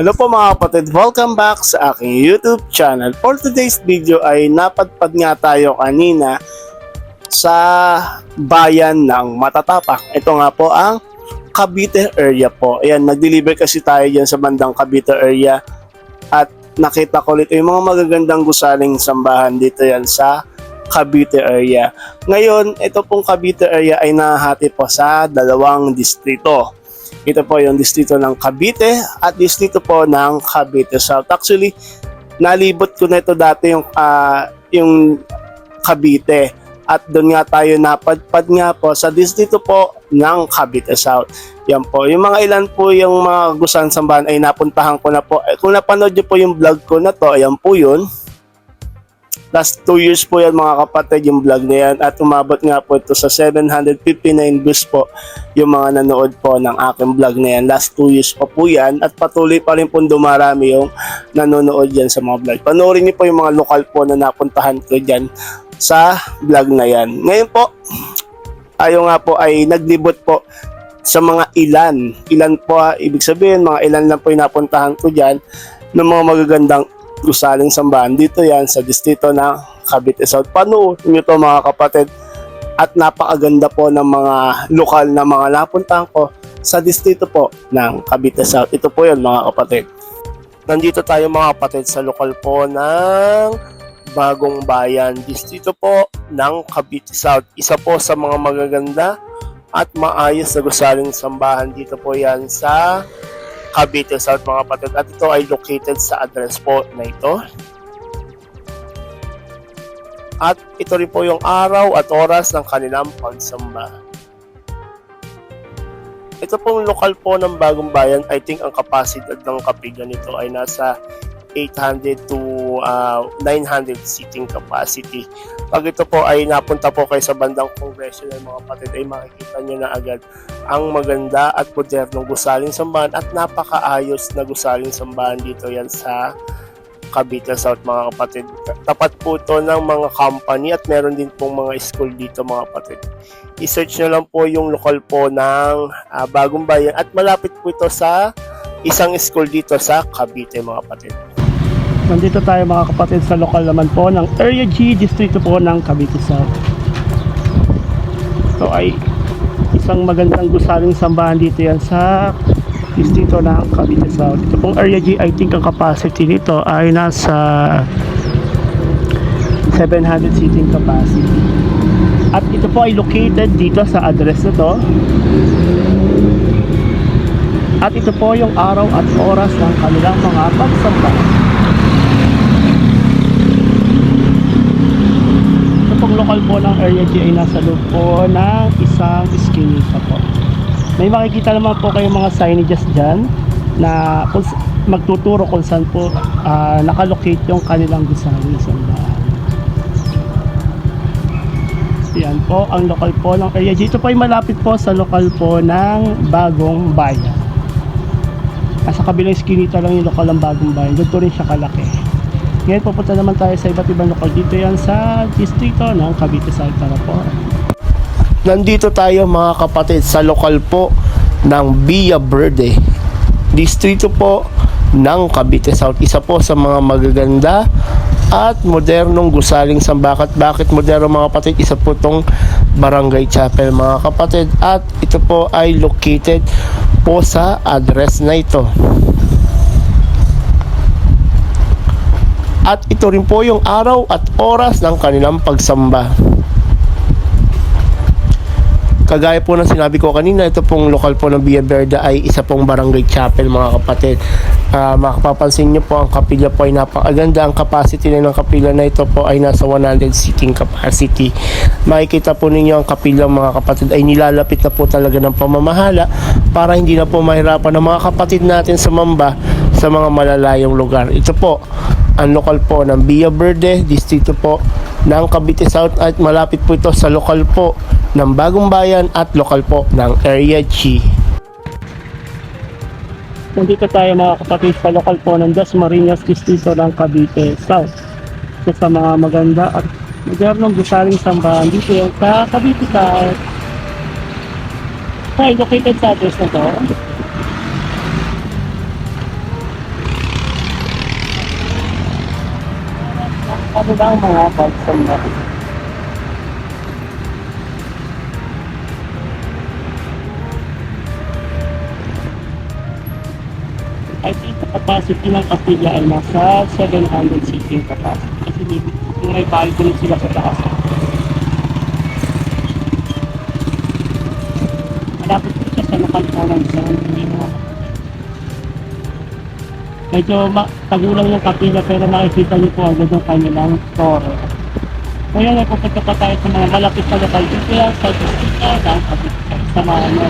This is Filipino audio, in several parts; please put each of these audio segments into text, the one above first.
Hello po mga kapatid, welcome back sa aking YouTube channel. For today's video ay napadpad nga tayo kanina sa bayan ng Matatapak. Ito nga po ang Cavite area po. Ayan, nag-deliver kasi tayo dyan sa bandang Cavite area at nakita ko ulit yung mga magagandang gusaling sambahan dito yan sa Cavite area. Ngayon, ito pong Cavite area ay nahati po sa dalawang distrito. Ito po yung distrito ng Cavite at distrito po ng Cavite South. Actually, nalibot ko na ito dati yung, ah, yung Cavite. At doon nga tayo napadpad nga po sa distrito po ng Cavite South. Yan po. Yung mga ilan po yung mga gusan sambahan ay napuntahan ko na po. Eh, Kung napanood nyo po yung vlog ko na to, ayan po yun. Last 2 years po yan mga kapatid yung vlog na yan at umabot nga po ito sa 759 views po yung mga nanood po ng aking vlog na yan. Last 2 years pa po yan at patuloy pa rin po dumarami yung nanonood yan sa mga vlog. Panoorin niyo po yung mga lokal po na napuntahan ko dyan sa vlog na yan. Ngayon po, tayo nga po ay naglibot po sa mga ilan. Ilan po, ha, ibig sabihin, mga ilan lang po yung napuntahan ko dyan ng mga magagandang gusaling sambahan dito yan sa distrito ng Cavite South. Panoorin nyo to mga kapatid at napakaganda po ng mga lokal na mga napuntahan ko sa distrito po ng Cavite South. Ito po yun mga kapatid. Nandito tayo mga kapatid sa lokal po ng Bagong Bayan, distrito po ng Cavite South. Isa po sa mga magaganda at maayos na gusaling sambahan dito po yan sa Cavite South mga kapatid. At ito ay located sa address po na ito. At ito rin po yung araw at oras ng kanilang pagsamba. Ito pong lokal po ng Bagong Bayan, I think ang kapasidad ng kapigan nito ay nasa 800 to uh, 900 seating capacity. Pag ito po ay napunta po kayo sa bandang congressional mga kapatid ay makikita nyo na agad ang maganda at modernong gusaling sambahan at napakaayos na gusaling sambahan dito yan sa Cavite South mga kapatid. Tapat po ito ng mga company at meron din pong mga school dito mga kapatid. I-search nyo lang po yung lokal po ng ah, Bagong Bayan at malapit po ito sa isang school dito sa Cavite mga kapatid. Nandito tayo mga kapatid sa lokal naman po ng Area G, distrito po ng Cavite South. Ito ay isang magandang gusaling sambahan dito yan sa distrito ng Cavite South. Ito pong Area G, I think ang capacity nito ay nasa 700 seating capacity. At ito po ay located dito sa address na to. At ito po yung araw at oras ng kanilang mga pagsamba. Ito pong lokal po ng Area G ay nasa loob po ng isang iskinita po. May makikita naman po kayong mga signages dyan na magtuturo kung saan po ah, nakalocate yung kanilang gusaling sambahan. Yan po ang lokal po ng area. Dito po ay malapit po sa lokal po ng Bagong Bayan. Nasa kabilang skinita lang yung lokal ng Bagong Bayan. Doon rin siya kalaki. Ngayon pupunta naman tayo sa iba't ibang lokal dito yan sa distrito ng Cavite South para po. Nandito tayo mga kapatid sa lokal po ng Villa Verde. Distrito po ng Cavite South. Isa po sa mga magaganda at modernong gusaling sambakat. Bakit moderno mga kapatid? Isa po tong Barangay Chapel mga kapatid. At ito po ay located po sa address na ito. At ito rin po yung araw at oras ng kanilang pagsamba. Kagaya po ng sinabi ko kanina, ito pong lokal po ng Villa Verde ay isa pong barangay chapel mga kapatid. Ah, makapapansin nyo po ang kapilya po ay napakaganda. Ang capacity na ng kapilya na ito po ay nasa 100 seating capacity. Makikita po ninyo ang kapilya mga kapatid ay nilalapit na po talaga ng pamamahala para hindi na po mahirapan ng mga kapatid natin sa mamba sa mga malalayong lugar. Ito po ang lokal po ng Villa Verde, distrito po ng Cavite South at malapit po ito sa lokal po ng Bagong Bayan at lokal po ng Area G. Nandito tayo mga kapatid sa lokal po ng Dasmariñas distrito ng Cavite South. Ito sa mga maganda at modernong gusaling sambahan dito sa Cavite South. Ay, located sa address na to. Kanilang mga pagsamba. I think capacity ng kapilya ay nasa 700 seating capacity. Kasi kung may balcony sila sa taas. Malapit po siya sa lokal po ng isang mga Medyo tagulang yung kapila pero makikita niyo po agad yung kanilang toro. Ngayon ay pupunta pa tayo sa mga malapit sa lokal dito yan, sa dahil sa mga ano,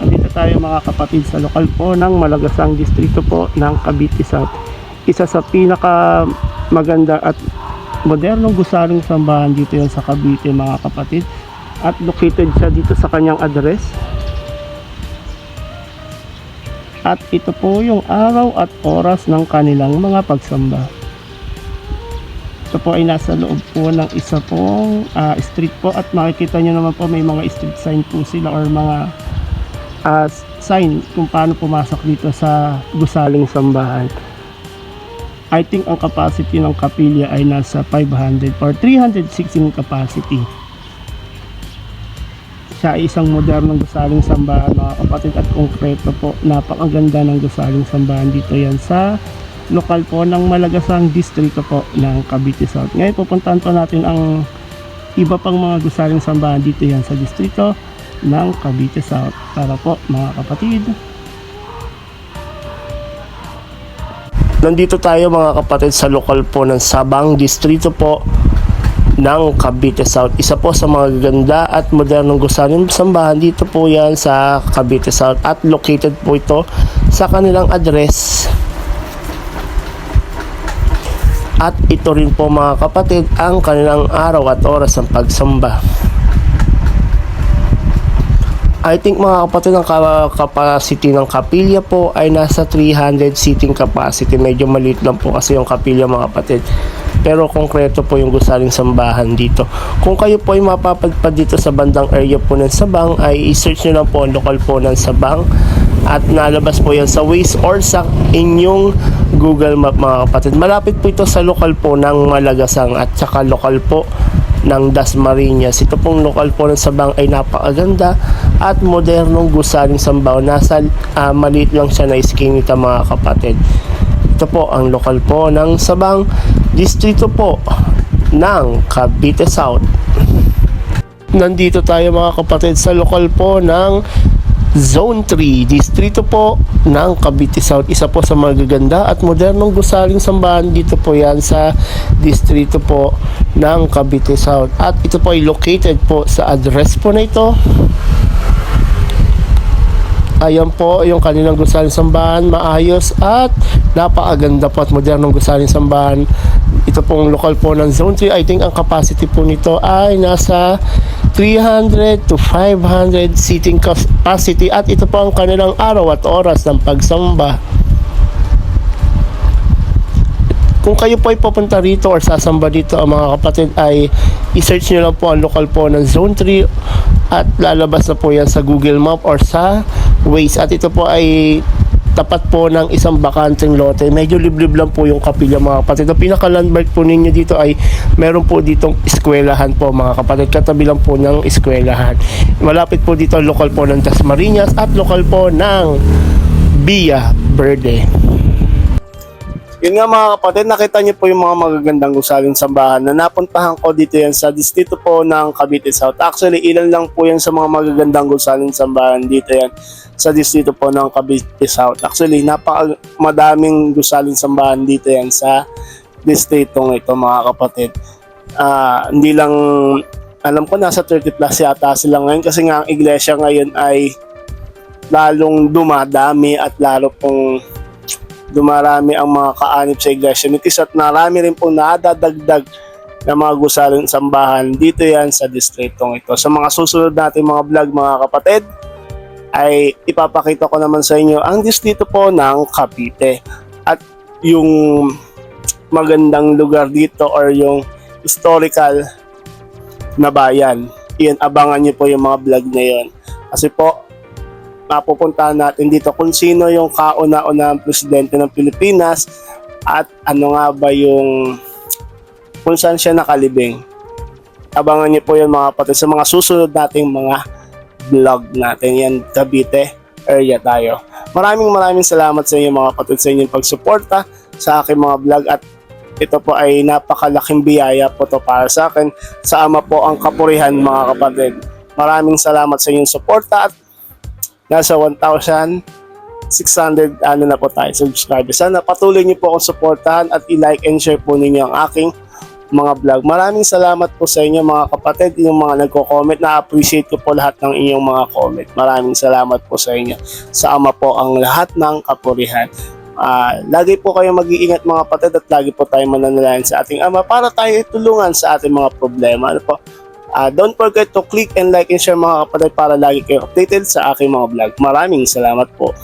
Andito tayo mga kapatid sa lokal po ng Malagasang Distrito po ng Cavite South. Isa sa pinaka maganda at modernong gusaling sambahan dito yan sa Cavite mga kapatid. At located siya dito sa kanyang address. At ito po yung araw at oras ng kanilang mga pagsamba. Ito po ay nasa loob po ng isa pong ah, street po at makikita nyo naman po may mga street sign po sila or mga ah, sign kung paano pumasok dito sa gusaling sambahan. I think ang capacity ng kapilya ay nasa 500 or 316 capacity. Siya ay isang modernong gusaling sambahan mga kapatid at konkreto po. Napakaganda ng gusaling sambahan dito yan sa lokal po ng Malagasang distrito po ng Cavite South. Ngayon pupuntahan po natin ang iba pang mga gusaling sambahan dito yan sa distrito ng Cavite South. Tara po mga kapatid. Nandito tayo mga kapatid sa lokal po ng Sabang Distrito po ng Cavite South. Isa po sa mga ganda at modernong gusaling sambahan dito po yan sa Cavite South at located po ito sa kanilang address. At ito rin po mga kapatid ang kanilang araw at oras ng pagsamba. I think mga kapatid ang capacity ng kapilya po ay nasa 300 seating capacity. Medyo maliit lang po kasi yung kapilya mga kapatid. Pero konkreto po yung gusaling sambahan dito. Kung kayo po ay mapapadpad dito sa bandang area po ng Sabang ay i-search nyo lang po ang lokal po ng Sabang at nalabas po yan sa Waze or sa inyong Google Map mga kapatid. Malapit po ito sa lokal po ng Malagasang at saka lokal po ng Dasmariñas. Ito pong lokal po ng Sabang ay napakaganda at modernong gusaling sambaw. Nasa ah, maliit lang siya na iskinita mga kapatid. Ito po ang lokal po ng Sabang Distrito po ng Cavite South. Nandito tayo mga kapatid sa lokal po ng Zone 3, distrito po ng Cavite South. Isa po sa magaganda at modernong gusaling sambahan dito po yan sa distrito po ng Cavite South. At ito po ay located po sa address po na ito. Ayan po yung kanilang gusaling sambahan, maayos at napakaganda po at modernong gusaling sambahan. Ito pong lokal po ng Zone 3. I think ang capacity po nito ay nasa 300 to 500 seating capacity at ito po ang kanilang araw at oras ng pagsamba. Kung kayo po ay pupunta rito or sasamba dito ang mga kapatid ay i-search nyo lang po ang lokal po ng Zone 3 at lalabas na po yan sa Google Map or sa Waze at ito po ay tapat po ng isang bakanteng lote. Medyo liblib lang po yung kapilya mga kapatid. Ang pinaka-landmark po ninyo dito ay meron po ditong eskwelahan po mga kapatid. Katabi lang po ng eskwelahan. Malapit po dito lokal po ng Dasmariñas at lokal po ng Villa Verde. Yun nga mga kapatid, nakita niyo po yung mga magagandang gusaling sambahan na napuntahan ko dito yan sa distrito po ng Cavite South. Actually, ilan lang po yan sa mga magagandang gusaling sambahan dito yan sa distrito po ng Cavite South. Actually, napaka madaming gusaling sambahan dito yan sa distritong ito mga kapatid. Ah, hindi lang alam ko nasa 30 plus yata sila ngayon kasi nga ang iglesia ngayon ay lalong dumadami at lalo pong dumarami ang mga kaanib sa iglesia Cristo at narami rin po nadadagdag na mga gusaling sambahan dito yan sa distritong ito. Sa mga susunod natin mga vlog mga kapatid, ay ipapakita ko naman sa inyo ang distrito po ng Cavite at yung magandang lugar dito or yung historical na bayan. Iyan, abangan niyo po yung mga vlog na yon. Kasi po, mapupuntahan natin dito kung sino yung kauna-unahang presidente ng Pilipinas at ano nga ba yung kung saan siya nakalibing. Abangan niyo po yun mga kapatid sa mga susunod nating mga vlog natin. Yan, Cavite area tayo. Maraming maraming salamat sa inyo mga kapatid sa inyong pagsuporta sa aking mga vlog at ito po ay napakalaking biyaya po to para sa akin. Sa ama po ang kapurihan mga kapatid. Maraming salamat sa inyong suporta at nasa 1,600 ano na po tayo subscribers. Sana patuloy niyo po akong suportahan at i-like and share po ninyo ang aking mga vlog. Maraming salamat po sa inyo mga kapatid, yung mga nagko-comment. Na-appreciate ko po lahat ng inyong mga comment. Maraming salamat po sa inyo. Sa ama po ang lahat ng kapurihan. Ah, lagi po kayo mag-iingat mga kapatid at lagi po tayo mananalayan sa ating ama para tayo tulungan sa ating mga problema. Ano po? Ah, don't forget to click and like and share mga kapatid para lagi kayo updated sa aking mga vlog. Maraming salamat po.